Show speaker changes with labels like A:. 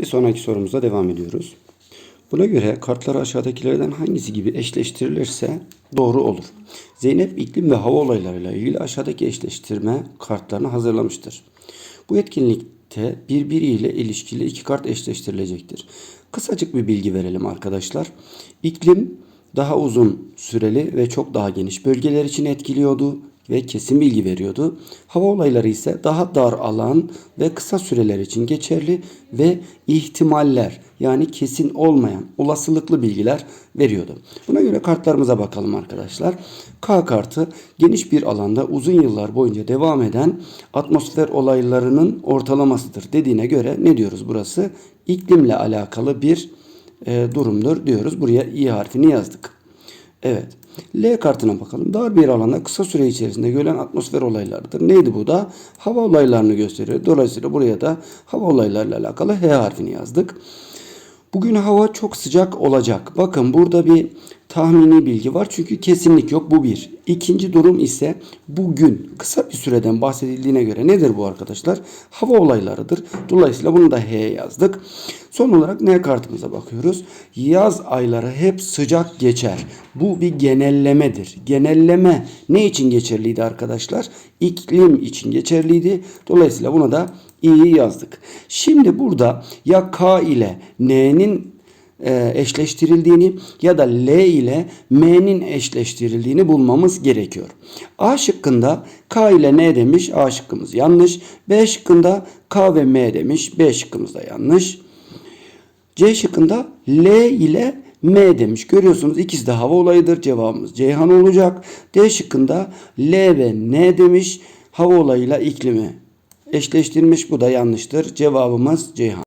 A: Bir sonraki sorumuza devam ediyoruz. Buna göre kartlar aşağıdakilerden hangisi gibi eşleştirilirse doğru olur. Zeynep iklim ve hava olaylarıyla ilgili aşağıdaki eşleştirme kartlarını hazırlamıştır. Bu etkinlikte birbiriyle ilişkili iki kart eşleştirilecektir. Kısacık bir bilgi verelim arkadaşlar. İklim daha uzun süreli ve çok daha geniş bölgeler için etkiliyordu ve kesin bilgi veriyordu. Hava olayları ise daha dar alan ve kısa süreler için geçerli ve ihtimaller yani kesin olmayan olasılıklı bilgiler veriyordu. Buna göre kartlarımıza bakalım arkadaşlar. K kartı geniş bir alanda uzun yıllar boyunca devam eden atmosfer olaylarının ortalamasıdır dediğine göre ne diyoruz burası? İklimle alakalı bir e, durumdur diyoruz. Buraya i harfini yazdık. Evet. L kartına bakalım. Dar bir alanda kısa süre içerisinde görülen atmosfer olaylarıdır. Neydi bu da? Hava olaylarını gösteriyor. Dolayısıyla buraya da hava olaylarıyla alakalı H harfini yazdık. Bugün hava çok sıcak olacak. Bakın burada bir tahmini bilgi var. Çünkü kesinlik yok. Bu bir. İkinci durum ise bugün kısa bir süreden bahsedildiğine göre nedir bu arkadaşlar? Hava olaylarıdır. Dolayısıyla bunu da H yazdık. Son olarak N kartımıza bakıyoruz. Yaz ayları hep sıcak geçer. Bu bir genellemedir. Genelleme ne için geçerliydi arkadaşlar? İklim için geçerliydi. Dolayısıyla buna da i'yi yazdık. Şimdi burada ya K ile N'nin eşleştirildiğini ya da L ile M'nin eşleştirildiğini bulmamız gerekiyor. A şıkkında K ile N demiş. A şıkkımız yanlış. B şıkkında K ve M demiş. B şıkkımız da yanlış. C şıkkında L ile M demiş. Görüyorsunuz ikisi de hava olayıdır. Cevabımız Ceyhan olacak. D şıkkında L ve N demiş. Hava olayıyla iklimi eşleştirmiş. Bu da yanlıştır. Cevabımız Ceyhan.